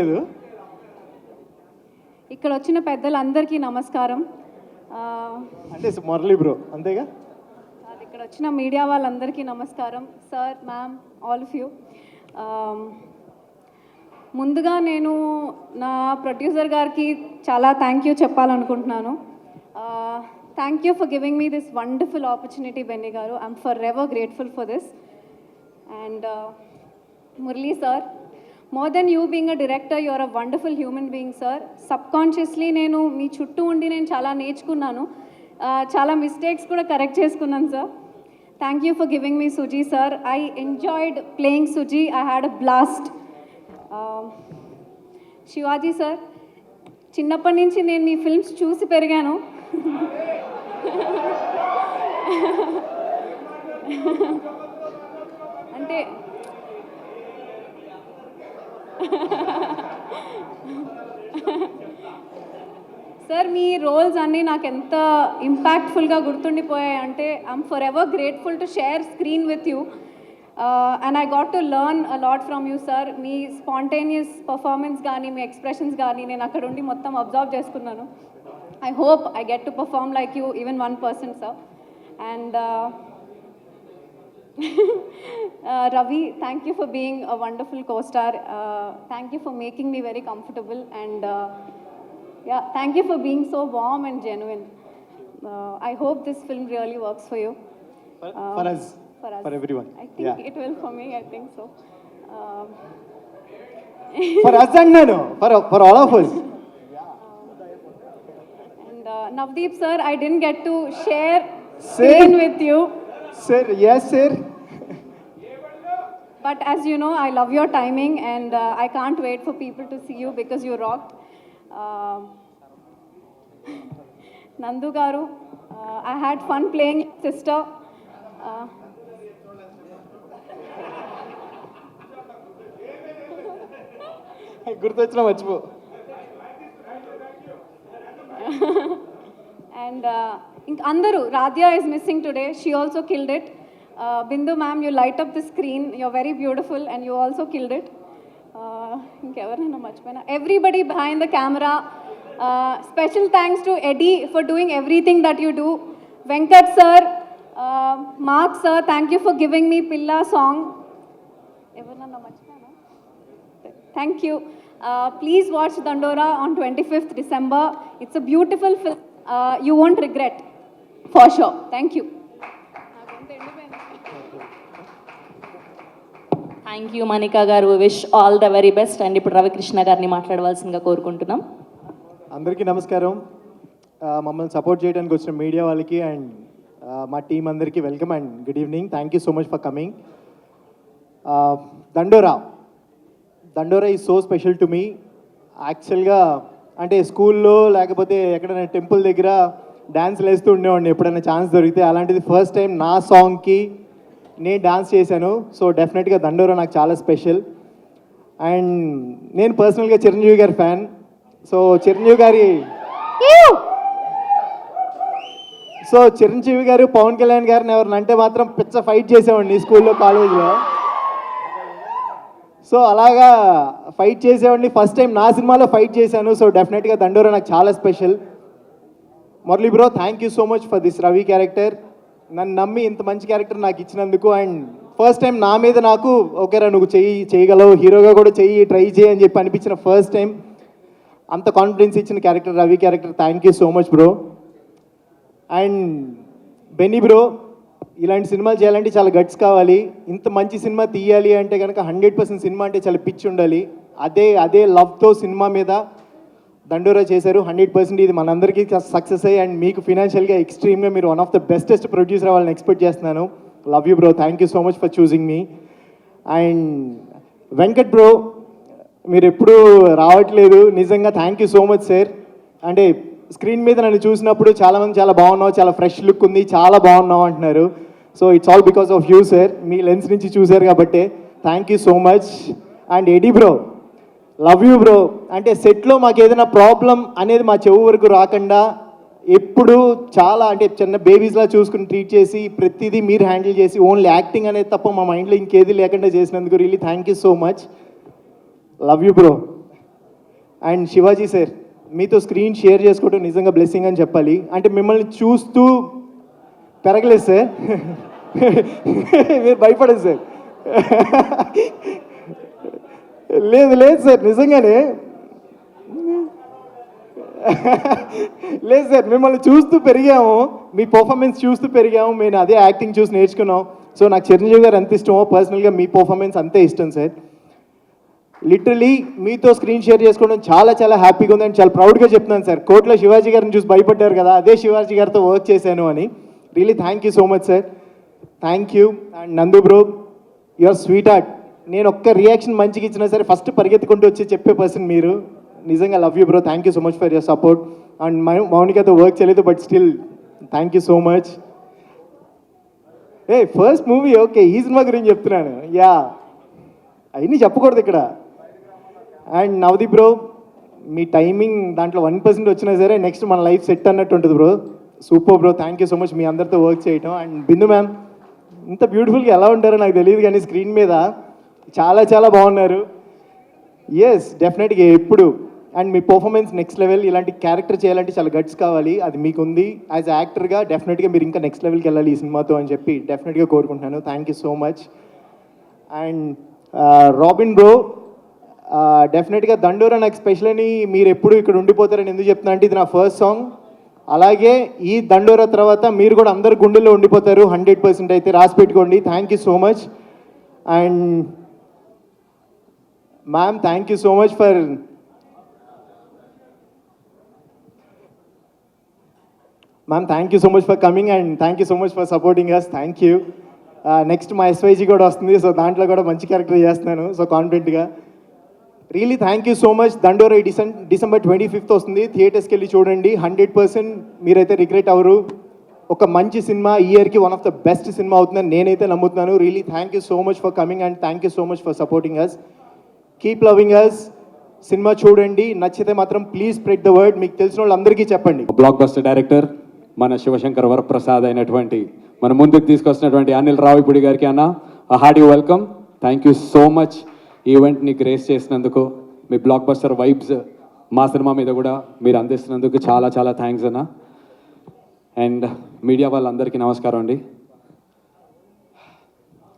లేదు. ఇక్కడ వచ్చిన పెద్దలందరికీ నమస్కారం. అంటే మురళి బ్రో అంతేగా? ఇక్కడ వచ్చిన మీడియా వాళ్ళందరికీ నమస్కారం. Sir ma'am all of you. ముందుగా నేను నా ప్రొడ్యూసర్ గారికి చాలా థ్యాంక్ యూ చెప్పాలనుకుంటున్నాను. Thank you for giving me this wonderful opportunity Benny garu. I'm forever grateful for this. And Murali sir more than you being a director your a wonderful human being sir subconsciously నేను మీ చుట్టూ ఉండి నేను చాలా నేర్చుకున్నాను. చాలా mistakes కూడా correct చేసుకున్నాను sir thank you for giving me Suji sir I enjoyed playing Suji I had a blast Shivaji sir చిన్నప్పటి నుంచి నేను మీ ఫిల్మ్స్ చూసి పెరిగాను. అంటే సార్ మీ రోల్స్ అన్నీ నాకు ఎంత ఇంపాక్ట్ఫుల్గా గుర్తుండిపోయాయి అంటే I'm forever grateful to share screen with you and I got to learn a lot from you sir me spontaneous performance కానీ మీ ఎక్స్ప్రెషన్స్ కానీ నేను అక్కడ ఉండి మొత్తం అబ్జర్వ్ చేసుకున్నాను. I hope I get to perform like you even one person sir and uh, Ravi, thank you for being a wonderful co-star. Uh, thank you for making me very comfortable and uh, yeah, thank you for being so warm and genuine. Uh, I hope this film really works for you. For, um, for us. For us. For everyone. I think yeah. it will for me, I think so. Um, for us and no, for, for all of us. and uh, Navdeep sir, I didn't get to share scene with you. Sir, yes sir. But as you know, I love your timing and uh, I can't wait for people to see you because you rocked. Um Nandu Garu, uh, I had fun playing your sister. Uh, గుర్తొచ్చినా మర్చిపో and uh, ఇంక అందరూ Radhya is missing today. She also killed it. uh, Bindu ma'am, you light up the screen. You're very beautiful and you also killed it. Uh, everybody behind the camera, uh, special thanks to Eddie for doing everything that you do. Venkat sir, uh, Mark sir, thank you for giving me Pilla song. Thank you. Uh, please watch Dandora on 25th December. It's a beautiful film. Uh, you won't regret, for sure. Thank you. Thank you Manika garu. Wish all the very best and ఇప్పుడు రవికృష్ణ గారిని మాట్లాడవలసిందిగా కోరుకుంటున్నాం. అందరికీ నమస్కారం. మమ్మల్ని support చేయడానికి వచ్చిన media వాళ్ళకి అండ్ మా టీం అందరికీ welcome and good evening thank you so much for coming Dandora Dandora is so special to me యాక్చువల్గా అంటే స్కూల్లో లేకపోతే ఎక్కడైనా టెంపుల్ దగ్గర డ్యాన్స్లు వేస్తూ ఉండేవాడిని ఎప్పుడైనా ఛాన్స్ దొరికితే. అలాంటిది ఫస్ట్ టైం నా సాంగ్కి నేను డాన్స్ చేశాను. సో డెఫినెట్గా దండోరా నాకు చాలా స్పెషల్ అండ్ నేను పర్సనల్గా చిరంజీవి గారి ఫ్యాన్ సో చిరంజీవి గారి సో చిరంజీవి గారు పవన్ కళ్యాణ్ గారిని ఎవరిని అంటే మాత్రం పిచ్చ ఫైట్ చేసేవాడిని స్కూల్లో కాలేజీలో సో అలాగా ఫైట్ చేసేవాడిని. ఫస్ట్ టైం నా సినిమాలో ఫైట్ చేశాను. సో డెఫినెట్గా దండోరా నాకు చాలా special Murali bro thank you so much for this Ravi character నన్ను నమ్మి ఇంత మంచి క్యారెక్టర్ నాకు ఇచ్చినందుకు అండ్ ఫస్ట్ టైం నా మీద నాకు ఓకేరా నువ్వు చెయ్యి చేయగలవు హీరోగా కూడా చెయ్యి ట్రై చేయి అని చెప్పి అనిపించిన ఫస్ట్ టైం అంత కాన్ఫిడెన్స్ ఇచ్చిన character Ravi character thank you so much bro and Benny bro ఇలాంటి సినిమాలు చేయాలంటే చాలా గట్స్ కావాలి. ఇంత మంచి సినిమా తీయాలి అంటే కనుక హండ్రెడ్ పర్సెంట్ సినిమా అంటే చాలా పిచ్చి ఉండాలి. అదే అదే లవ్తో సినిమా మీద దండోరా చేశారు. హండ్రెడ్ పర్సెంట్ ఇది మనందరికీ సక్సెస్ అయ్యి అండ్ మీకు ఫినాన్షియల్గా ఎక్స్ట్రీమ్గా మీరు one of the bestest producer అవ్వాలని ఎక్స్పెక్ట్ చేస్తున్నాను. Love you bro thank you so much for choosing me and Venkat bro మీరు ఎప్పుడూ రావట్లేదు. నిజంగా thank you so much sir అంటే స్క్రీన్ మీద నన్ను చూసినప్పుడు చాలామంది చాలా బాగున్నావు చాలా ఫ్రెష్ లుక్ ఉంది చాలా బాగున్నావు అంటున్నారు. So it's all because of you sir me lens నుంచి చూశారు కాబట్టి. Thank you so much and Eddie bro love you bro అంటే సెట్లో మాకు ఏదైనా ప్రాబ్లం అనేది మా చెవు వరకు రాకుండా ఎప్పుడు చాలా అంటే చిన్న బేబీస్లా చూసుకుని ట్రీట్ చేసి ప్రతిదీ మీరు హ్యాండిల్ చేసి ఓన్లీ యాక్టింగ్ అనేది తప్ప మా మైండ్లో ఇంకేది లేకుండా చేసినందుకు really thank you so much love you bro and Shivaji sir మీతో స్క్రీన్ షేర్ చేసుకోవడం నిజంగా బ్లెస్సింగ్ అని చెప్పాలి. అంటే మిమ్మల్ని చూస్తూ పెరగలేదు సార్ మీరు భయపడదు సార్ లేదు లేదు సార్ నిజంగానే. లేదు సార్ మిమ్మల్ని చూస్తూ పెరిగాము. మీ పర్ఫార్మెన్స్ చూస్తూ పెరిగాము. మేము అదే యాక్టింగ్ చూసి నేర్చుకున్నాం. సో నాకు చిరంజీవి గారు ఎంత ఇష్టమో పర్సనల్గా మీ పర్ఫార్మెన్స్ అంతే ఇష్టం సార్. లిటరలీ మీతో స్క్రీన్ షేర్ చేసుకోవడం చాలా చాలా హ్యాపీగా ఉందని చాలా ప్రౌడ్గా చెప్తున్నాను సార్. కోర్టులో శివాజీ గారిని చూసి భయపడ్డారు కదా అదే శివాజీ గారితో వర్క్ చేశాను అని. Really thank you so much sir thank you and Nandu bro your sweet heart నేను ఒక్క రియాక్షన్ మంచిగా ఇచ్చినా సరే ఫస్ట్ పరిగెత్తుకుంటూ వచ్చి చెప్పే పర్సన్ మీరు. నిజంగా love you bro thank you so much for your support and మౌనికతో work చేయలేదు but still thank you so much a first movie okay ఈ సినిమా గురించి చెప్తున్నాను. యా అవన్నీ చెప్పకూడదు ఇక్కడ. అండ్ నవది బ్రో మీ టైమింగ్ దాంట్లో వన్ పర్సెంట్ వచ్చినా సరే నెక్స్ట్ మన లైఫ్ సెట్ అన్నట్టు ఉంటుంది bro super bro thank you so much మీ అందరితో వర్క్ చేయటం. అండ్ బిందు మ్యామ్ ఇంత బ్యూటిఫుల్గా ఎలా ఉంటారో నాకు తెలియదు కానీ స్క్రీన్ మీద చాలా చాలా బాగున్నారు. ఎస్ డెఫినెట్గా ఎప్పుడు. అండ్ మీ పర్ఫార్మెన్స్ నెక్స్ట్ లెవెల్ ఇలాంటి క్యారెక్టర్ చేయాలంటే చాలా గట్స్ కావాలి. అది మీకు ఉంది యాజ్ యాక్టర్గా డెఫినెట్గా మీరు ఇంకా నెక్స్ట్ లెవెల్కి వెళ్ళాలి ఈ సినిమాతో అని చెప్పి డెఫినెట్గా కోరుకుంటున్నాను. Thank you so much and Robin bro డెఫినెట్గా దండోరా నాకు స్పెషల్ అని మీరు ఎప్పుడు ఇక్కడ ఉండిపోతారని ఎందుకు చెప్తున్నా అంటే ఇది నా ఫస్ట్ సాంగ్ అలాగే ఈ దండోరా తర్వాత మీరు కూడా అందరు గుండెల్లో ఉండిపోతారు. హండ్రెడ్ పర్సెంట్ అయితే రాసి పెట్టుకోండి. Thank you so much and ma'am thank you so much for ma'am thank you so much for coming and thank you so much for supporting us thank you next మా SYG కూడా వస్తుంది. So దాంట్లో కూడా మంచి character చేస్తున్నాను. So కాన్ఫిడెంట్గా really thank you so much దండోరే డిసెం December twenty fifth వస్తుంది. థియేటర్స్కి వెళ్ళి చూడండి. హండ్రెడ్ పర్సెంట్ మీరైతే రిగ్రెట్ అవ్వరు. ఒక మంచి సినిమా ఈ ఇయర్కి one of the best cinema అవుతుందని నేనైతే నమ్ముతున్నాను. Really thank you so much for coming and thank you so much for supporting us keep loving us cinema చూడండి. నచ్చితే మాత్రం ప్లీజ్ స్ప్రెడ్ ద వర్డ్ మీకు తెలిసిన వాళ్ళందరికీ చెప్పండి. బ్లాక్ బస్టర్ డైరెక్టర్ మన శివశంకర్ వరప్రసాద్ అయినటువంటి మన ముందుకు తీసుకొస్తున్నటువంటి అనిల్ రావిపూడి గారికి అన్న hearty welcome thank you so much ఈవెంట్ని grace చేసినందుకు మీ బ్లాక్ బస్టర్ వైబ్స్ మా సినిమా మీద కూడా మీరు అందిస్తున్నందుకు చాలా చాలా థ్యాంక్స్ అన్న. అండ్ మీడియా వాళ్ళందరికీ నమస్కారం అండి.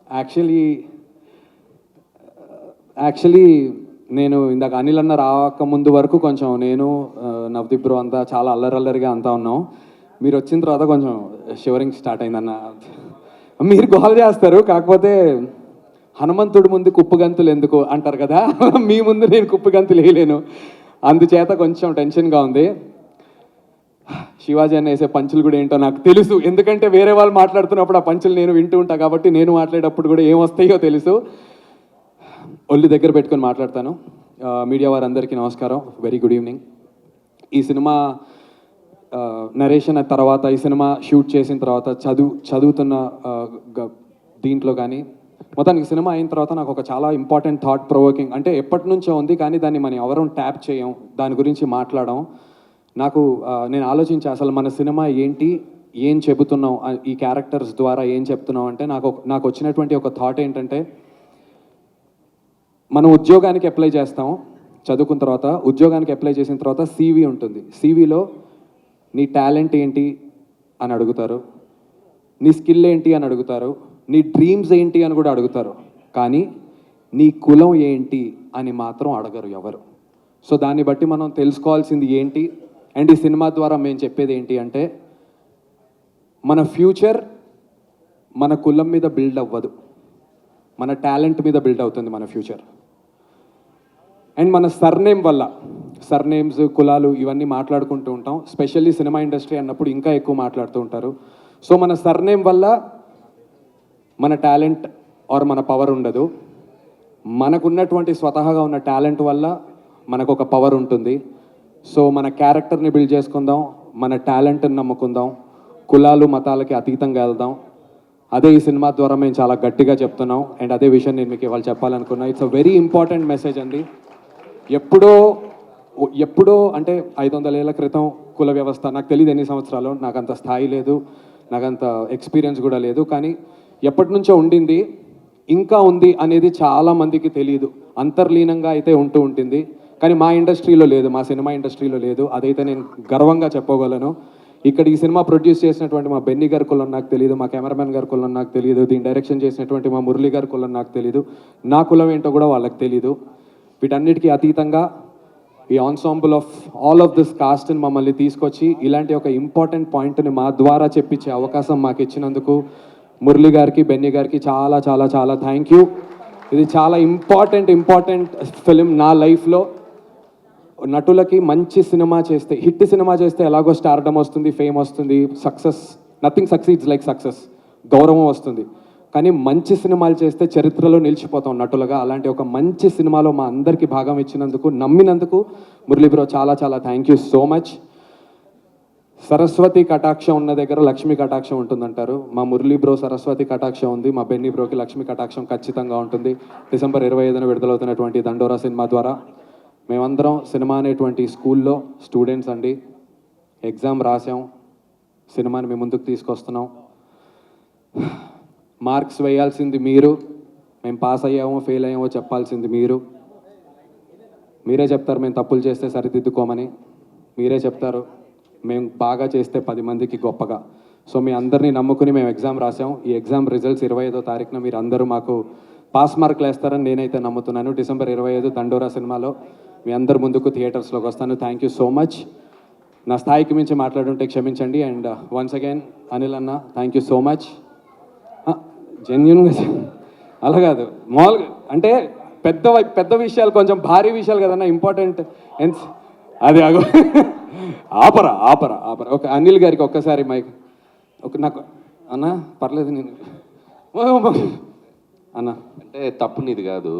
యాక్చువల్లీ యాక్చువల్లీ నేను ఇందాక అనిల్ అన్న రాకముందు వరకు కొంచెం నేను నవదీప్ బ్రో అంతా చాలా అల్లరల్లరిగా అంతా ఉన్నాం. మీరు వచ్చిన తర్వాత కొంచెం షివరింగ్ స్టార్ట్ అయిందన్న. మీరు గోల్ చేస్తారు కాకపోతే హనుమంతుడి ముందు కుప్పగంతులు ఎందుకు అంటారు కదా? మీ ముందు నేను కుప్పగంతులు వేయలేను. అందుచేత కొంచెం టెన్షన్గా ఉంది. శివాజీ అన్న వేసే పంచులు కూడా ఏంటో నాకు తెలుసు. ఎందుకంటే వేరే వాళ్ళు మాట్లాడుతున్నప్పుడు ఆ పంచులు నేను వింటూ ఉంటా కాబట్టి నేను మాట్లాడేటప్పుడు కూడా ఏం వస్తాయో తెలుసు. ఒళ్ళు దగ్గర పెట్టుకొని మాట్లాడతాను. మీడియా వారందరికీ నమస్కారం. వెరీ గుడ్ ఈవినింగ్ ఈ సినిమా నరేషన్ తర్వాత ఈ సినిమా షూట్ చేసిన తర్వాత చదువు చదువుతున్న దీంట్లో కానీ మొత్తానికి సినిమా అయిన తర్వాత నాకు ఒక చాలా ఇంపార్టెంట్ థాట్ ప్రొవోకింగ్ అంటే ఎప్పటి నుంచో ఉంది కానీ దాన్ని మనం ఎవరం ట్యాప్ చేయం దాని గురించి మాట్లాడడం నాకు నేను ఆలోచించి అసలు మన సినిమా ఏంటి ఏం చెబుతున్నాం ఈ క్యారెక్టర్స్ ద్వారా ఏం చెప్తున్నాం అంటే నాకు నాకు వచ్చినటువంటి ఒక థాట్ ఏంటంటే మనం ఉద్యోగానికి అప్లై చేస్తాం చదువుకున్న తర్వాత ఉద్యోగానికి అప్లై చేసిన తర్వాత సీవీ ఉంటుంది. సీవీలో నీ టాలెంట్ ఏంటి అని అడుగుతారు నీ స్కిల్ ఏంటి అని అడుగుతారు నీ డ్రీమ్స్ ఏంటి అని కూడా అడుగుతారు. కానీ నీ కులం ఏంటి అని మాత్రం అడగరు ఎవరు. సో దాన్ని బట్టి మనం తెలుసుకోవాల్సింది ఏంటి? అండ్ ఈ సినిమా ద్వారా మేము చెప్పేది ఏంటి అంటే మన ఫ్యూచర్ మన కులం మీద బిల్డ్ అవ్వదు. మన టాలెంట్ మీద బిల్డ్ అవుతుంది మన ఫ్యూచర్. అండ్ మన సర్నేమ్ వల్ల సర్నేమ్స్ కులాలు ఇవన్నీ మాట్లాడుకుంటూ ఉంటాం. స్పెషల్లీ సినిమా ఇండస్ట్రీ అన్నప్పుడు ఇంకా ఎక్కువ మాట్లాడుతూ ఉంటారు. సో మన సర్నేమ్ వల్ల మన టాలెంట్ ఆర్ మన పవర్ ఉండదు. మనకున్నటువంటి స్వతహాగా ఉన్న టాలెంట్ వల్ల మనకు ఒక పవర్ ఉంటుంది. సో మన క్యారెక్టర్ని బిల్డ్ చేసుకుందాం మన టాలెంట్ని నమ్ముకుందాం కులాలు మతాలకి అతీతంగా వెళ్దాం. అదే ఈ సినిమా ద్వారా మేము చాలా గట్టిగా చెప్తున్నాం. అండ్ అదే విషయం నేను మీకు ఇవాళ చెప్పాలనుకున్నా. It's a very important message అండి. ఎప్పుడో ఎప్పుడో అంటే ఐదు వందల ఏళ్ళ క్రితం కుల వ్యవస్థ నాకు తెలియదు ఎన్ని సంవత్సరాలు నాకు అంత స్థాయి లేదు నాకు అంత ఎక్స్పీరియన్స్ కూడా లేదు కానీ ఎప్పటి నుంచో ఉండింది. ఇంకా ఉంది అనేది చాలా మందికి తెలియదు అంతర్లీనంగా అయితే ఉంటూ ఉంటుంది. కానీ మా ఇండస్ట్రీలో లేదు మా సినిమా ఇండస్ట్రీలో లేదు. అదైతే నేను గర్వంగా చెప్పగలను ఇక్కడ ఈ సినిమా ప్రొడ్యూస్ చేసినటువంటి మా బెన్నీ గారి కులం నాకు తెలియదు మా కెమెరామెన్ గారి కులం నాకు తెలియదు దీని డైరెక్షన్ చేసినటువంటి మా మురళి గారి కులం నాకు తెలియదు నా కులం ఏంటో కూడా వాళ్ళకి తెలియదు వీటన్నిటికీ అతీతంగా ఈ ensemble of all of this కాస్ట్ని మమ్మల్ని తీసుకొచ్చి ఇలాంటి ఒక ఇంపార్టెంట్ పాయింట్ని మా ద్వారా చెప్పించే అవకాశం మాకు ఇచ్చినందుకు మురళి గారికి బెన్నీ గారికి చాలా చాలా చాలా థ్యాంక్ యూ ఇది చాలా ఇంపార్టెంట్ ఇంపార్టెంట్ ఫిలిం నా లైఫ్లో నటులకి మంచి సినిమా చేస్తే హిట్ సినిమా చేస్తే ఎలాగో స్టార్డమ్ వస్తుంది ఫేమ్ వస్తుంది success nothing succeeds like success గౌరవం వస్తుంది. కానీ మంచి సినిమాలు చేస్తే చరిత్రలో నిలిచిపోతాం నటులుగా. అలాంటి ఒక మంచి సినిమాలో మా అందరికీ భాగం ఇచ్చినందుకు నమ్మినందుకు మురళీ బ్రో చాలా చాలా thank you so much Saraswati కటాక్షం ఉన్న దగ్గర లక్ష్మీ కటాక్షం ఉంటుందంటారు. మా మురళీ బ్రో సరస్వతి కటాక్షం ఉంది మా బెన్నీ బ్రోకి లక్ష్మీ కటాక్షం ఖచ్చితంగా ఉంటుంది. డిసెంబర్ ఇరవై ఐదున విడుదలవుతున్నటువంటి దండోరా సినిమా ద్వారా మేమందరం సినిమా అనేటువంటి స్కూల్లో స్టూడెంట్స్ అండి. ఎగ్జామ్ రాసాం సినిమాని మేము ముందుకు తీసుకొస్తున్నాం. మార్క్స్ వేయాల్సింది మీరు. మేము పాస్ అయ్యామో ఫెయిల్ అయ్యామో చెప్పాల్సింది మీరు. మీరే చెప్తారు మేము తప్పులు చేస్తే సరిదిద్దుకోమని. మీరే చెప్తారు మేము బాగా చేస్తే పది మందికి గొప్పగా. సో మీ అందరినీ నమ్ముకుని మేము ఎగ్జామ్ రాసాం ఈ ఎగ్జామ్ రిజల్ట్స్ ఇరవై ఐదో తారీఖున మీరు అందరూ మాకు పాస్ మార్కులు వేస్తారని నేనైతే నమ్ముతున్నాను. డిసెంబర్ ఇరవై ఐదు దండోరా సినిమాలో. మీ అందరి ముందుకు థియేటర్స్లోకి వస్తాను. థ్యాంక్ యూ సో మచ్ నా స్థాయికి మించి మాట్లాడుంటే క్షమించండి. అండ్ వన్స్ అగైన్ అనిల్ అన్న థ్యాంక్ యూ సో మచ్ జెన్యున్గా అలా కాదు. మామూలుగా అంటే పెద్ద పెద్ద విషయాలు కొంచెం భారీ విషయాలు కదన్నా ఇంపార్టెంట్ ఎన్స్ అది అగో ఆపరా ఆపరా ఆపరా. ఒక అనిల్ గారికి ఒక్కసారి మైక్ ఒక నాకు అన్న పర్లేదు నేను. అన్న. అంటే తప్పు నీది కాదు.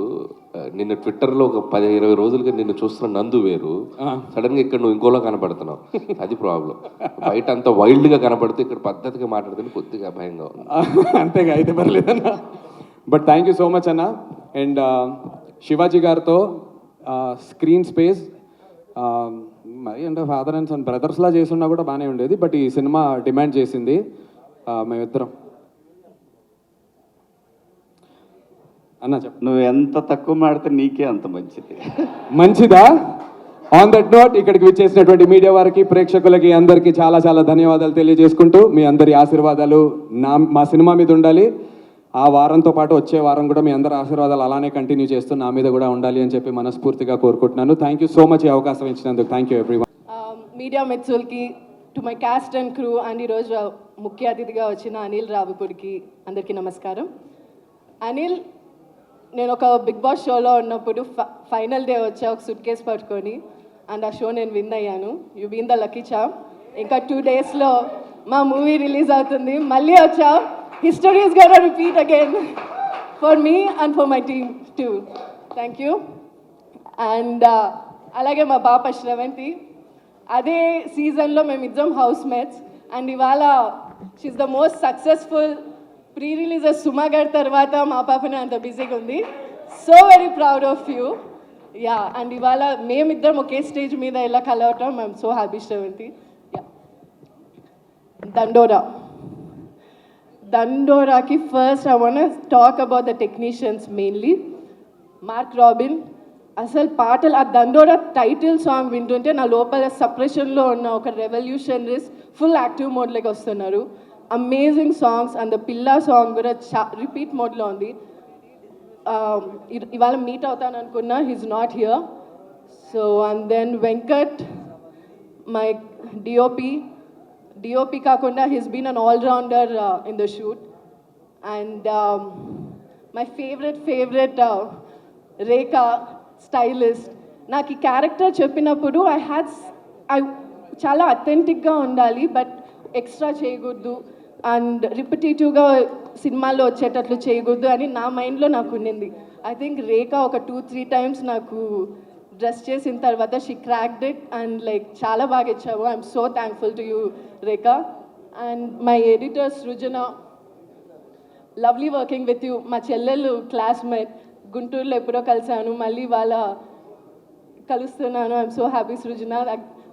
నిన్ను ట్విట్టర్లో ఒక పది ఇరవై రోజులుగా నిన్ను చూస్తున్న నందు వేరు. సడన్గా ఇక్కడ నువ్వు ఇంకోలా కనపడుతున్నావు. అది ప్రాబ్లం. బయట అంత వైల్డ్గా కనపడితే ఇక్కడ పద్ధతిగా మాట్లాడితే కొద్దిగా భయంగా ఉంది. అంతేగా అయితే పర్లేదన్న but thank you so much అన్న. అండ్ శివాజీ గారితో స్క్రీన్ స్పేస్ మరి అంటే ఫాదర్ అండ్ సన్ బ్రదర్స్లా చేసున్నా కూడా బాగానే ఉండేది. బట్ ఈ సినిమా డిమాండ్ చేసింది మేమిద్దరం. అన్న చెప్ప. నువ్వు ఎంత తక్కువ మాడితే నీకే అంత మంచిది. మంచిదా? ఆన్ దట్ నోట్ ఇక్కడికి విచ్చేసినటువంటి మీడియా వారికి ప్రేక్షకులకి అందరికీ చాలా చాలా ధన్యవాదాలు తెలియజేసుకుంటూ మీ అందరి ఆశీర్వాదాలు నా మా సినిమా మీద ఉండాలి. ఆ వారంతో పాటు వచ్చే వారం కూడా మీ అందరి ఆశీర్వాదాలు అలానే కంటిన్యూ చేస్తూ నా మీద కూడా ఉండాలి అని చెప్పి మనస్ఫూర్తిగా కోరుకుంటున్నాను. థ్యాంక్ యూ సో మచ్ ఈ అవకాశం ఇచ్చినందుకు. థ్యాంక్ యూ ఎవ్రీ మీడియా మిత్రులకి to my cast and crew and ఈరోజు ముఖ్య అతిథిగా వచ్చిన అనిల్ రావిపూడికి అందరికీ నమస్కారం. అనిల్ నేను ఒక బిగ్ బాస్ షోలో ఉన్నప్పుడు ఫైనల్ డే వచ్చా ఒక సూట్ కేస్ పట్టుకొని అండ్ ఆ షో నేను విన్ అయ్యాను. You been the lucky charm ఇంకా టూ డేస్లో మా మూవీ రిలీజ్ అవుతుంది. మళ్ళీ వచ్చా. History is gonna repeat again for me and for my team too thank you and అలాగే మా పాప శ్రవంతి. అదే సీజన్లో మేము ఇద్దరం హౌస్ మేట్స్ అండ్ ఇవాళ she's the most successful pre releases Suma garu తర్వాత మా పాపనే అంత బిజీగా ఉంది. So very proud of you ya and ఇవాళ మేమిద్దరం ఒకే స్టేజ్ మీద ఇలా కలవటం మేము so happy Sravanthi yeah Dandora దండోరాకి first I want talk about the technicians mainly Mark Robin అసలు పాటలు ఆ దండోరా టైటిల్ సాంగ్ వింటుంటే నా లోపల సప్రెషన్లో ఉన్న ఒక రెవల్యూషనరీస్ ఫుల్ యాక్టివ్ మోడ్లోకి వస్తున్నారు. Amazing songs and the Pilla song కూడా చా రిపీట్ మోడ్లో ఉంది. ఇవాళ మీట్ అవుతాను అనుకున్నా he's not here so and then Venkat my DOP DOP కాకుండా he's been an allrounder in the shoot and my favourite favourite Rekha stylist నాకు ఈ క్యారెక్టర్ చెప్పినప్పుడు ఐ హ్యాడ్ ఐ చాలా అథెంటిక్గా ఉండాలి బట్ ఎక్స్ట్రా చేయకూడదు. అండ్ రిపిటేటివ్గా సినిమాల్లో వచ్చేటట్లు చేయకూడదు అని నా మైండ్లో నాకు ఉండింది ఐ థింక్ రేఖ ఒక టూ త్రీ టైమ్స్ నాకు డ్రెస్ చేసిన తర్వాత she cracked it and like చాలా బాగా ఇచ్చావు. I'm so thankful to you Rekha. And my editor Srujana lovely working with you. మా చెల్లెలు క్లాస్మేట్ గుంటూరులో ఎప్పుడో కలిసాను మళ్ళీ వాళ్ళ కలుస్తున్నాను. I'm so happy Srujana.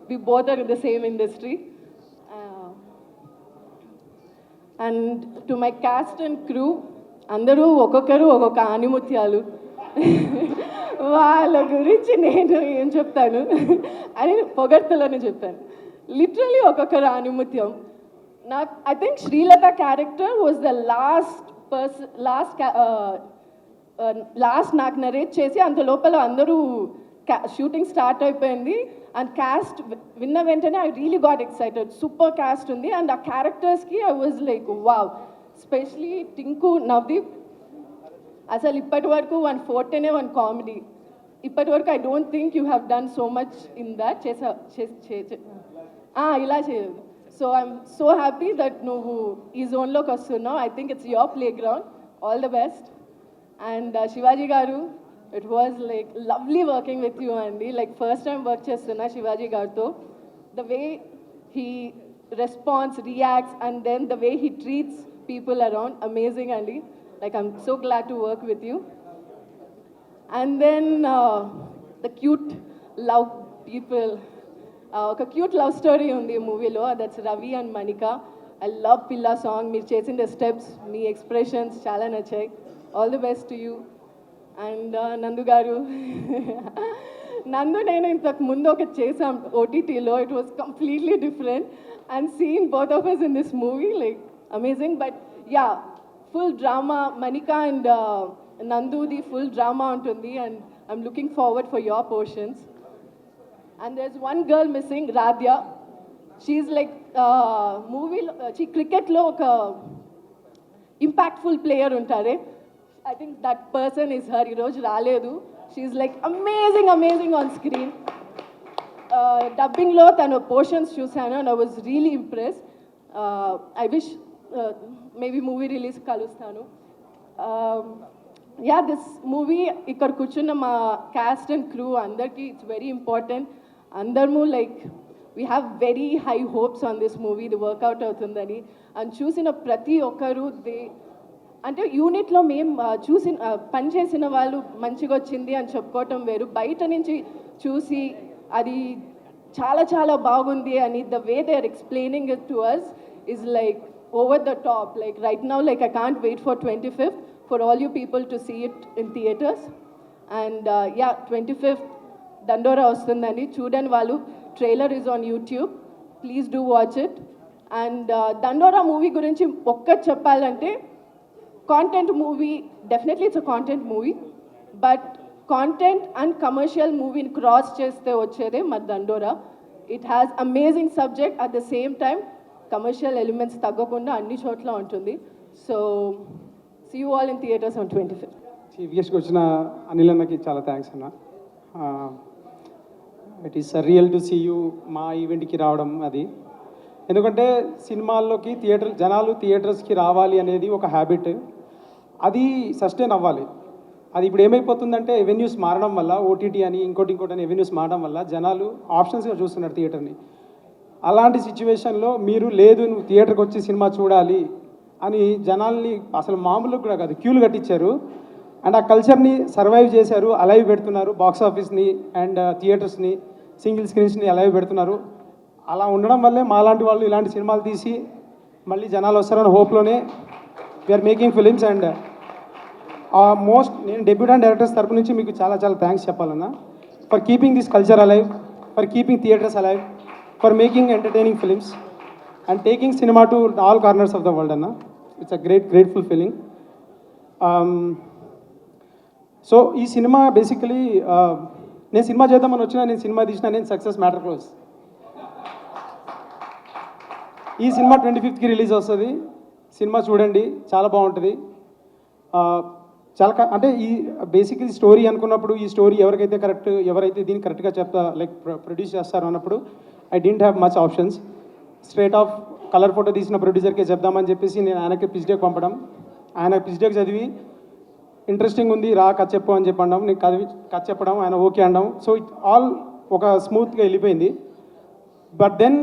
We both are in the same industry. And to my cast and crew అందరూ ఒక్కొక్కరు ఒక్కొక్క ఆనిముత్యాలు వాళ్ళ గురించి నేను ఏం చెప్తాను? అని పొగడ్తలని చెప్పాను. లిటరలీ ఒక్కొక్కరు ఆనుమత్యం నాకు I think Srilatha character was the last person last last నాకు నరేట్ చేసి అంత లోపల అందరూ షూటింగ్ స్టార్ట్ అయిపోయింది. అండ్ క్యాస్ట్ విన్న వెంటనే I really got excited super cast ఉంది. అండ్ ఆ క్యారెక్టర్స్కి I was like wow specially Tinku Navdeep అసలు ఇప్పటి వరకు వన్ ఫోర్టేనే వన్ కామెడీ ఇప్పటి వరకు I don't think you have done so much in that చేసా చే- ఆ, ఇలా చేయదు so I'm so happy that నువ్వు ఈ జోన్లోకి వస్తున్నావు. I think it's your playground all the best and Shivaji garu it was like lovely working with you అండి లైక్ ఫస్ట్ టైం వర్క్ చేస్తున్నా శివాజీ గారితో the way he response reacts and then the way he treats people around amazing అండి like I'm so glad to work with you and then the cute love people ఒక cute love story ఉంది ఈ మూవీలో that's Ravi and Manika I love Pilla song మీరు చేసిన steps మీ expressions చాలా నచ్చాయి. All the best to you and Nandu garu. Nandu నేను ఇంతకు ముందు ఒకటి చేసాం ఓటీటీలో it was completely different and seen both of us in this movie like amazing but yeah full drama Manika and నందుది full drama ఉంటుంది. And I'm looking forward for your portions and there's one girl missing Radhya she's like మూవీలో క్రికెట్లో ఒక impactful player ఉంటారే. I think that person is her ఈరోజు రాలేదు she's like amazing amazing on screen డబ్బింగ్లో తను portions చూశాను and I was really impress I wish maybe movie release కలుస్తాను. Yeah this movie ఇక్కడ కూర్చున్న మా క్యాస్ట్ అండ్ క్రూ అందరికీ ఇట్స్ వెరీ ఇంపార్టెంట్ అందరము like we have very high hopes on this movie ఇది work out అవుతుందని. అండ్ చూసిన ప్రతి ఒక్కరూ దే అంటే యూనిట్లో మేము చూసిన పనిచేసిన వాళ్ళు మంచిగా వచ్చింది అని చెప్పుకోవటం వేరు. బయట నుంచి చూసి అది చాలా చాలా బాగుంది అని the way they are explaining it to us is like over the top like right now like I can't wait for twenty fifth for all you people to see it in theatres and yeah twenty fifth Dandora వస్తుందని చూడని వాళ్ళు trailer is on YouTube please do watch it and Dandora movie గురించి ఒక్కటి చెప్పాలంటే content movie definitely it's a content movie but content and commercial మూవీని cross చేస్తే వచ్చేదే మరి Dandora. It has amazing subject at the same time commercial elements తగ్గకుండా అన్ని చోట్ల ఉంటుంది. So see you all in theatres on twenty fifth టీవీఎస్కి వచ్చిన అనిల్ అన్నకి చాలా థ్యాంక్స్ అన్న. It is real to see you మా ఈవెంట్కి రావడం అది. ఎందుకంటే సినిమాల్లోకి థియేటర్ జనాలు థియేటర్స్కి రావాలి అనేది ఒక హ్యాబిట్ అది సస్టైన్ అవ్వాలి. అది ఇప్పుడు ఏమైపోతుందంటే ఎవెన్యూస్ మారడం వల్ల ఓటీటీ అని ఇంకోటి ఇంకోటి అని ఎవెన్యూస్ మారడం వల్ల జనాలు ఆప్షన్స్గా చూస్తున్నారు థియేటర్ని అలాంటి సిచ్యువేషన్లో మీరు లేదు నువ్వు థియేటర్కి వచ్చి సినిమా చూడాలి అని జనాల్ని అసలు మామూలుగా కూడా కాదు క్యూలు కట్టించారు. అండ్ ఆ కల్చర్ని సర్వైవ్ చేశారు అలైవ్ పెడుతున్నారు బాక్స్ ఆఫీస్ని అండ్ థియేటర్స్ని సింగిల్ స్క్రీన్స్ని అలైవ్ పెడుతున్నారు. అలా ఉండడం వల్లే మాలాంటి వాళ్ళు ఇలాంటి సినిమాలు తీసి మళ్ళీ జనాలు వస్తారని హోప్లోనే we're making films and most నేను డెబ్యూటెంట్ డైరెక్టర్స్ తరపు నుంచి మీకు చాలా చాలా థ్యాంక్స్ చెప్పాలన్నా. For keeping this culture alive for keeping theatres alive for making entertaining films and taking cinema to all corners of the world అన్న. It's a great grateful feeling so ఈ cinema basically uh, నేను cinema చేద్దామని వచ్చినా నేను cinema తీసినా నేను success matter close ఈ cinema twenty ఫిఫ్త్కి రిలీజ్ వస్తుంది. సినిమా చూడండి చాలా బాగుంటుంది. Uh, చాలా అంటే ఈ బేసిక్లీ స్టోరీ అనుకున్నప్పుడు ఈ స్టోరీ ఎవరికైతే కరెక్ట్ ఎవరైతే దీన్ని కరెక్ట్గా చెప్తా లైక్ ప్రొడ్యూస్ చేస్తారు అన్నప్పుడు I didn't have much options straight off colour photo తీసిన ప్రొడ్యూసర్కే చెప్దామని చెప్పేసి నేను ఆయనకి పిచ్డేక్ పంపడం. ఆయన పిచ్డేక్ చదివి ఇంట్రెస్టింగ్ ఉంది రా కథ చెప్పు అని చెప్పి నేను కథ కథ చెప్పడం ఆయన ఓకే అనడం. సో ఇట్ ఆల్ ఒక స్మూత్గా వెళ్ళిపోయింది. But then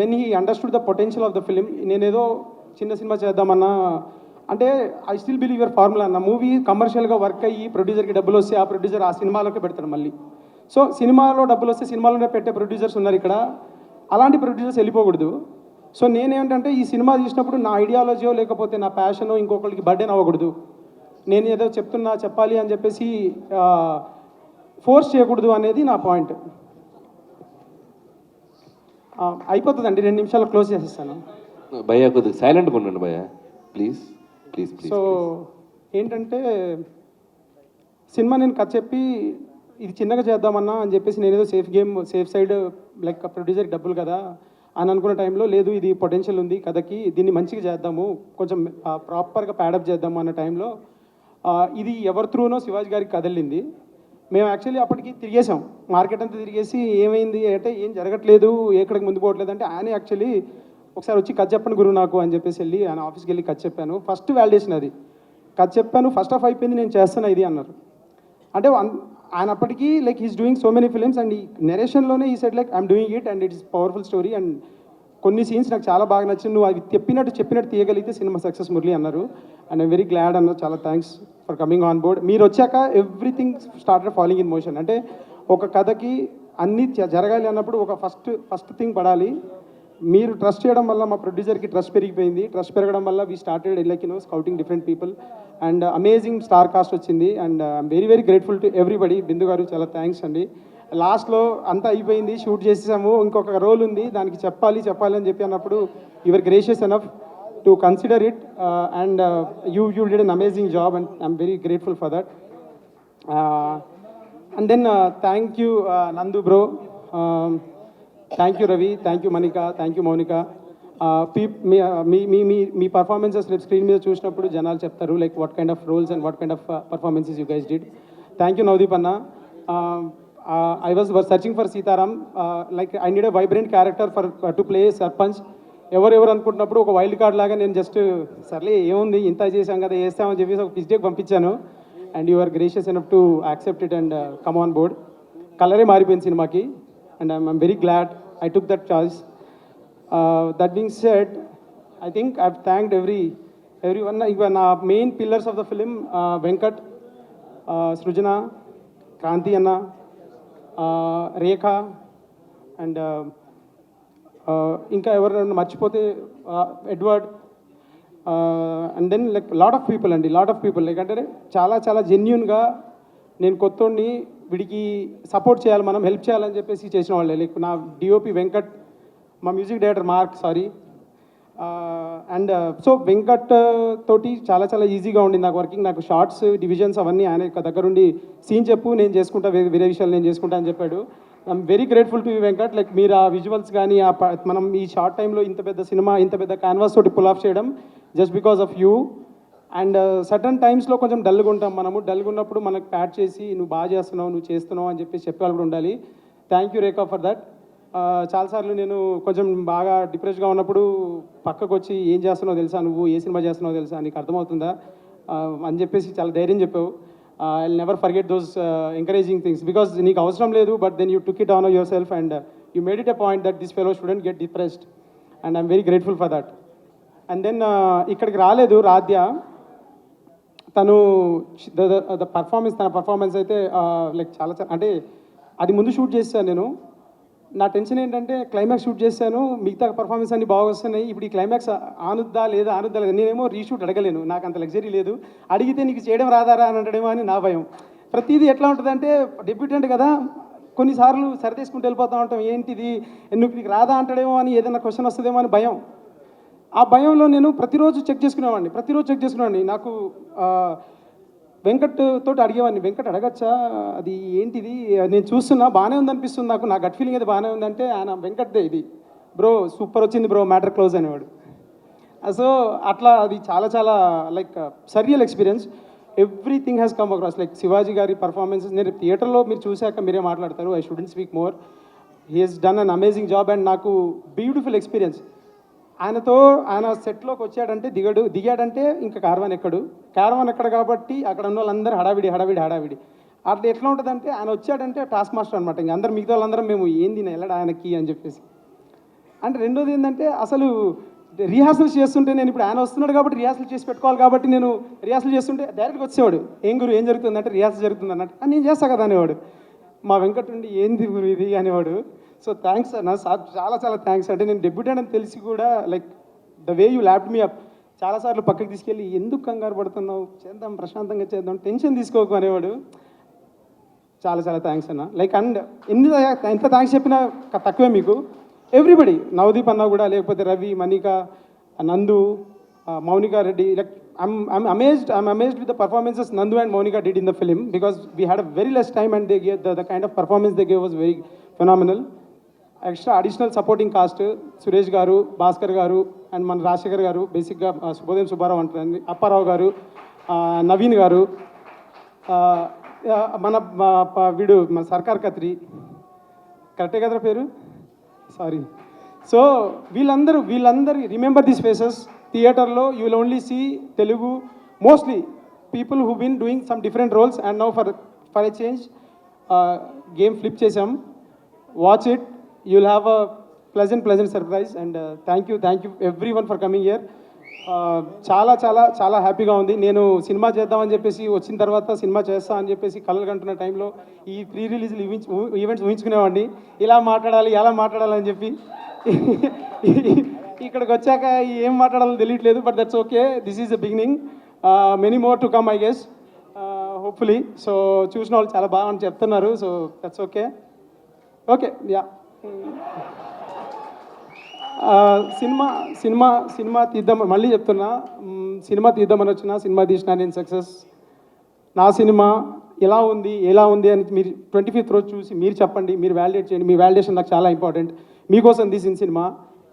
when he understood the potential of the film నేనేదో చిన్న సినిమా చేద్దామన్నా అంటే I still believe your formula అన్న మూవీ కమర్షియల్గా వర్క్ అయ్యి ప్రొడ్యూసర్కి డబ్బులు వస్తే ఆ ప్రొడ్యూసర్ ఆ సినిమాలోకి పెడతాడు మళ్ళీ. సో సినిమాలో డబ్బులు వస్తే సినిమాలోనే పెట్టే ప్రొడ్యూసర్స్ ఉన్నారు ఇక్కడ. అలాంటి ప్రొడ్యూసర్స్ వెళ్ళిపోకూడదు. సో నేనేంటంటే ఈ సినిమా చూసినప్పుడు నా ఐడియాలజీయో లేకపోతే నా ప్యాషనో ఇంకొకరికి బర్డెన్ అవ్వకూడదు. నేను ఏదో చెప్తున్నా చెప్పాలి అని చెప్పేసి ఫోర్స్ చేయకూడదు అనేది నా పాయింట్ అయిపోతుందండి. రెండు నిమిషాలు క్లోజ్ చేసేస్తాను. భయ్యా కొద్దిగా సైలెంట్గా ఉండండి భయ్యా ప్లీజ్ ప్లీజ్ సో ఏంటంటే సినిమా నేను కథ చెప్పి ఇది చిన్నగా చేద్దామన్నా అని చెప్పేసి నేను ఏదో safe game safe side like ప్రొడ్యూసర్కి డబ్బులు కదా అని అనుకున్న టైంలో లేదు ఇది పొటెన్షియల్ ఉంది కథకి దీన్ని మంచిగా చేద్దాము కొంచెం ప్రాపర్గా ప్యాడప్ చేద్దాము అన్న టైంలో ఇది ఎవరి త్రూనో శివాజీ గారికి కదలింది. మేము యాక్చువల్లీ అప్పటికి తిరిగేసాం మార్కెట్ అంతా తిరిగేసి ఏమైంది అంటే ఏం జరగట్లేదు ఎక్కడికి ముందు పోవట్లేదు అంటే ఆయన యాక్చువల్లీ ఒకసారి వచ్చి కథ చెప్పండి గురువు నాకు అని చెప్పేసి వెళ్ళి ఆయన ఆఫీస్కి వెళ్ళి కథ చెప్పాను. ఫస్ట్ వ్యాలిడేషన్ అది. కథ చెప్పాను ఫస్ట్ ఆఫ్ అయిపోయింది నేను చేస్తాను ఇది అన్నారు. అంటే అన్- ఆయన అప్పటికీ like is doing so many films and ఈ నెరేషన్లోనే ఈ set like I'm doing it and it is powerful story and కొన్ని సీన్స్ నాకు చాలా బాగా నచ్చింది. నువ్వు అవి చెప్పినట్టు చెప్పినట్టు తీయగలిగితే సినిమా సక్సెస్ మురళి అన్నారు. అండ్ ఐమ్ వెరీ గ్లాడ్ అన్న చాలా thanks for coming on board మీరు వచ్చాక everything started following in motion అంటే ఒక కథకి అన్నీ జ- జరగాలి అన్నప్పుడు ఒక ఫస్ట్ ఫస్ట్ థింగ్ పడాలి. మీరు ట్రస్ట్ చేయడం వల్ల మా ప్రొడ్యూసర్కి ట్రస్ట్ పెరిగిపోయింది. ట్రస్ట్ పెరగడం వల్ల we started like you know scouting different people and amazing star cast వచ్చింది. And I'm very very grateful to everybody Bindu garu చాలా థ్యాంక్స్ అండి. లాస్ట్లో అంతా అయిపోయింది. షూట్ చేసేసాము. ఇంకొక రోల్ ఉంది. దానికి చెప్పాలి చెప్పాలి అని చెప్పి అన్నప్పుడు your gracious enough to consider it and you you did an amazing job and I'm very grateful for that and then thank you Nandu bro thank you Ravi thank you Manika thank you Mounika మీ మీ మీ మీ మీ performances రేపు screen మీద చూసినప్పుడు జనాలు చెప్తారు like what kind of roles and what kind of performances you guys did thank you Navdeep అన్న I was searching for Sitaram like I need a vibrant character for to play sarpanch ఎవరెవరు అనుకుంటున్నప్పుడు ఒక wild card లాగా నేను just సర్లే ఏముంది? ఇంత చేసాం కదా వేస్తామని చెప్పేసి ఒక పిచ్డేక్ పంపించాను. And you are gracious enough to accept it and come on board కలరే మారిపోయింది సినిమాకి. And I'm very glad I choice. That that that said, I I think I every every every one main pillars main pillars of the film Venkat Srujana Kranti అన్న uh, Rekha and uh, uh, ఇంకా ఎవరైనా మర్చిపోతే Edward and then like lot of people అండి lot of people like అంటే చాలా చాలా జెన్యున్గా నేను కొత్తోడిని వీడికి సపోర్ట్ చేయాలి మనం హెల్ప్ చేయాలని చెప్పేసి చేసిన వాళ్ళే లైక్ నా డిఓపి వెంకట్ మా music director Mark sorry. And so Venkat తోటి చాలా చాలా ఈజీగా ఉండింది నాకు వర్కింగ్. నాకు షార్ట్స్ డివిజన్స్ అవన్నీ ఆయన యొక్క దగ్గరుండి సీన్ చెప్పు నేను చేసుకుంటా వేరే విషయాలు నేను చేసుకుంటా అని చెప్పాడు. I'm very grateful to Venkat. Like మీరు ఆ విజువల్స్ కానీ ఆ ప- మనం ఈ షార్ట్ టైంలో ఇంత పెద్ద సినిమా ఇంత పెద్ద క్యాన్వాస్ తోటి పుల్ ఆఫ్ చేయడం just because of you and certain టైమ్స్లో కొంచెం డల్గా ఉంటాం మనము. డల్గా ఉన్నప్పుడు మనకు ప్యాడ్ చేసి నువ్వు బాగా చేస్తున్నావు నువ్వు చేస్తున్నావు అని చెప్పి చెప్పేవాళ్ళు కూడా ఉండాలి. Thank you Rekha for that చాలాసార్లు నేను కొంచెం బాగా డిప్రెస్గా ఉన్నప్పుడు పక్కకు వచ్చి ఏం చేస్తున్నావు తెలుసా? నువ్వు ఏ సినిమా చేస్తున్నావు తెలుసా? నీకు అర్థమవుతుందా? Uh, అని చెప్పేసి చాలా ధైర్యం చెప్పావు. I never forget those encouraging things because నీకు అవసరం లేదు but then you took it on yourself and you made it a point that this fellow student get depressed and I'm very grateful for that and then ఇక్కడికి రాలేదు రాధ్య. తను the performance తన performance అయితే like చాలా చాలా అంటే అది ముందు షూట్ చేశాను నేను. నా టెన్షన్ ఏంటంటే క్లైమాక్స్ షూట్ చేశాను. మిగతా పర్ఫార్మెన్స్ అన్ని బాగా వస్తున్నాయి. ఇప్పుడు ఈ క్లైమాక్స్ ఆనుద్దా లేదా ఆనుద్దా లేదా నేనేమో రీషూట్ అడగలేను. నాకు అంత లగ్జరీ లేదు. అడిగితే నీకు చేయడం రాదారా అని అంటాడేమో అని నా భయం. ప్రతిదీ ఎట్లా ఉంటుందంటే డెబ్యూటెంట్ కదా కొన్నిసార్లు సరిదేసుకుంటూ వెళ్ళిపోతూ ఉంటాం. ఏంటిది? నువ్వు నీకు రాదా అంటాడేమో అని ఏదైనా క్వశ్చన్ వస్తుందేమో అని భయం. ఆ భయంలో నేను ప్రతిరోజు చెక్ చేసుకునేవాడిని ప్రతిరోజు చెక్ చేసుకునేవాడిని. నాకు వెంకట్ తోటి అడిగేవాడిని వెంకట్ అడగచ్చా? అది ఏంటిది? నేను చూస్తున్నా బాగానే ఉందనిపిస్తుంది నాకు నా గట్ ఫీలింగ్ అయితే బాగానే ఉందంటే ఆయన వెంకట్దే ఇది. బ్రో సూపర్ వచ్చింది బ్రో మ్యాటర్ క్లోజ్ అనేవాడు. సో అట్లా అది చాలా చాలా like surreal experience. Everything has come across. Like Shivaji గారి పర్ఫార్మెన్సెస్ నేను థియేటర్లో మీరు చూశాక మీరే మాట్లాడతారు I shouldn't speak more. He he's done an amazing job and నాకు బ్యూటిఫుల్ ఎక్స్పీరియన్స్. ఆయనతో ఆయన సెట్లోకి వచ్చాడంటే దిగడు దిగాడంటే ఇంకా కార్వాన్ ఎక్కడు? కార్వాన్ ఎక్కడ కాబట్టి అక్కడ ఉన్న వాళ్ళందరూ హడావిడి హడావిడి హడావిడి. అట్లా ఎట్లా ఉంటుందంటే ఆయన వచ్చాడంటే టాస్క్ మాస్టర్ అనమాట ఇంక అందరు మిగతా వాళ్ళందరం మేము ఏంది నా వెళ్ళడా ఆయనకి? అని చెప్పేసి. అంటే రెండోది ఏంటంటే అసలు రిహార్సల్ చేస్తుంటే నేను ఇప్పుడు ఆయన వస్తున్నాడు కాబట్టి రిహార్సల్ చేసి పెట్టుకోవాలి కాబట్టి నేను రిహార్సల్ చేస్తుంటే డైరెక్ట్గా వచ్చేవాడు. ఏం గురు ఏం జరుగుతుంది అంటే రిహార్సల్ జరుగుతుంది అన్నట్టు నేను చేస్తా కదా అనేవాడు. మా వెంకటుండి ఏంది గురు ఇది? అనేవాడు. సో థ్యాంక్స్ అన్న. సార్ చాలా చాలా థ్యాంక్స్ అంటే నేను డెబ్యూట్ అని తెలిసి కూడా like the way you lapped me up చాలాసార్లు పక్కకి తీసుకెళ్ళి ఎందుకు కంగారు పడుతున్నావు? చేద్దాం ప్రశాంతంగా చేద్దాం టెన్షన్ తీసుకోకు అనేవాడు. చాలా చాలా థ్యాంక్స్ అన్న. లైక్ అండ్ ఎన్ని ఎంత థ్యాంక్స్ చెప్పినా తక్కువే మీకు. ఎవ్రీబడి నవదీప్ అన్న కూడా లేకపోతే Ravi Manika Nandu Mounika Mounika Reddy like I'm I'm amazed I'm amazed with the performances Nandu and Mounika did in the film because we had a very less time and they gave the the kind of performance they gave was very phenomenal extra additional supporting cast Suresh garu Bhaskar garu and మన రాజశేఖర్ గారు బేసిక్గా శుభోదయం సుబ్బారావు అంటారండి. అప్పారావు గారు నవీన్ గారు మన వీడు మన సర్కార్ కత్రి కరెక్టే కదరా పేరు? సారీ సో వీళ్ళందరూ వీళ్ళందరి రిమెంబర్ దిస్ ఫేసెస్ థియేటర్లో you will only see Telugu mostly people who been doing some different roles and now for for a change game flip చేసాం watch it you will have a pleasant pleasant surprise and thank you thank you everyone for coming year చాలా చాలా చాలా హ్యాపీగా ఉంది. నేను cinema చేద్దామని చెప్పేసి వచ్చిన తర్వాత సినిమా చేస్తా అని చెప్పేసి కలలు కంటున్న టైంలో ఈ ప్రీ రిలీజ్లు ఈవెంట్స్ ఊహించుకునేవాడిని. ఇలా మాట్లాడాలి ఎలా మాట్లాడాలని చెప్పి ఇక్కడికి వచ్చాక ఏం మాట్లాడాలో తెలియట్లేదు but that's okay this is the beginning many more to come I guess hopefully so చూసిన వాళ్ళు చాలా బాగా అని చెప్తున్నారు. So that's okay okay yeah cinema cinema cinema తీద్దాం మళ్ళీ చెప్తున్నా సినిమా తీద్దామని వచ్చిన సినిమా తీసిన నేను సక్సెస్. నా సినిమా ఎలా ఉంది ఎలా ఉంది అని మీరు ట్వంటీ ఫిఫ్త్ రోజు చూసి మీరు చెప్పండి మీరు వ్యాలిడేట్ చేయండి. మీ వ్యాలిడేషన్ నాకు చాలా ఇంపార్టెంట్. మీకోసం తీసిన సినిమా.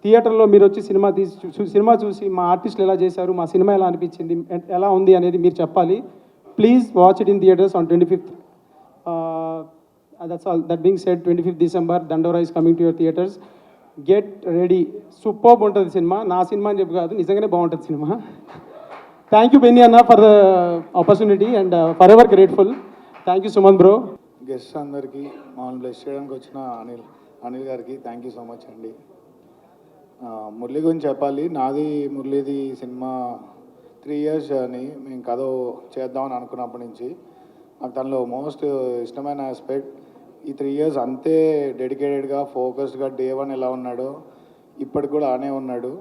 థియేటర్లో మీరు వచ్చి సినిమా తీసి సినిమా చూసి మా ఆర్టిస్టులు ఎలా చేశారు మా సినిమా ఎలా అనిపించింది ఎలా ఉంది అనేది మీరు చెప్పాలి. Please watch it in theatres on twenty fifth. That's all that being said twenty fifth December Dandora is coming to your theatres get ready super ఉంటుంది సినిమా నా సినిమా అని చెప్పి కాదు నిజంగానే బాగుంటుంది సినిమా థ్యాంక్ యూ బెన్నీ అన్న for the opportunity and forever grateful thank you Sumanth bro guest అందరికీ మామూలు బ్లెస్ చేయడానికి వచ్చిన అనిల్ అనిల్ గారికి థ్యాంక్ యూ సో మచ్ అండి. Uh, మురళి గురించి చెప్పాలి. నాది మురళిది సినిమా త్రీ ఇయర్స్ అని మేము కథ చేద్దామని అనుకున్నప్పటి నుంచి. నాకు తనలో మోస్ట్ ఇష్టమైన ఆస్పెక్ట్ ఈ త్రీ ఇయర్స్ అంతే డెడికేటెడ్గా ఫోకస్డ్గా డే వన్ ఎలా ఉన్నాడో ఇప్పటికి కూడా ఆనే ఉన్నాడు.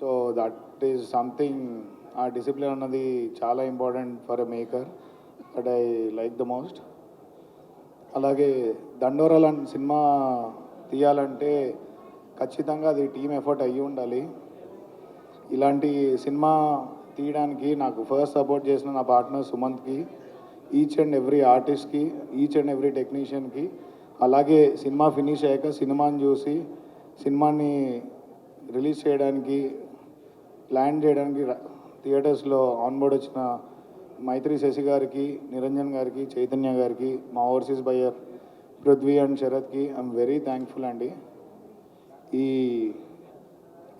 So that is something uh discipline అన్నది చాలా important for a maker that I like the most అలాగే దండోరాల సినిమా తీయాలంటే ఖచ్చితంగా అది టీం ఎఫర్ట్ అయ్యి ఉండాలి. ఇలాంటి సినిమా తీయడానికి నాకు ఫస్ట్ సపోర్ట్ చేసిన నా పార్ట్నర్ సుమంత్కి ఈచ్ అండ్ ఎవ్రీ ఆర్టిస్ట్కి ఈచ్ అండ్ ఎవ్రీ టెక్నీషియన్కి అలాగే సినిమా ఫినిష్ అయ్యాక సినిమాని చూసి సినిమాని రిలీజ్ చేయడానికి ల్యాండ్ చేయడానికి థియేటర్స్లో ఆన్బోర్డ్ వచ్చిన మైత్రి శశి గారికి నిరంజన్ గారికి చైతన్య గారికి మా ఓవర్సీస్ బయ్యర్ పృథ్వీ అండ్ శరత్కి ఐఎమ్ వెరీ థ్యాంక్ఫుల్ అండి. ఈ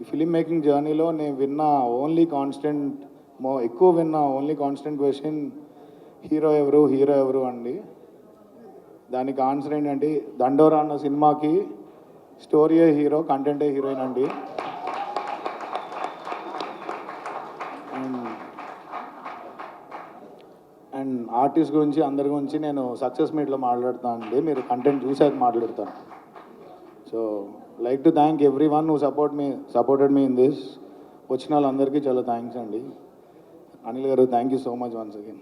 ఈ ఫిలిం మేకింగ్ జర్నీలో నేను విన్న ఓన్లీ కాన్స్టెంట్ మో ఎక్కువ విన్న ఓన్లీ కాన్స్టెంట్ క్వశ్చన్ హీరో ఎవరు హీరో ఎవరు అండి? దానికి ఆన్సర్ ఏంటంటే దండోరా అన్న సినిమాకి స్టోరీయే హీరో కంటెంటే హీరోయిన్ అండి. అండ్ ఆర్టిస్ట్ గురించి అందరి గురించి నేను సక్సెస్ మీట్లో మాట్లాడుతాను అండి. మీరు కంటెంట్ చూసాక మాట్లాడతాను. So like to thank everyone support me supported me in this. వచ్చిన వాళ్ళందరికీ చాలా థ్యాంక్స్ అండి. అనిల్ గారు thank you so much once again.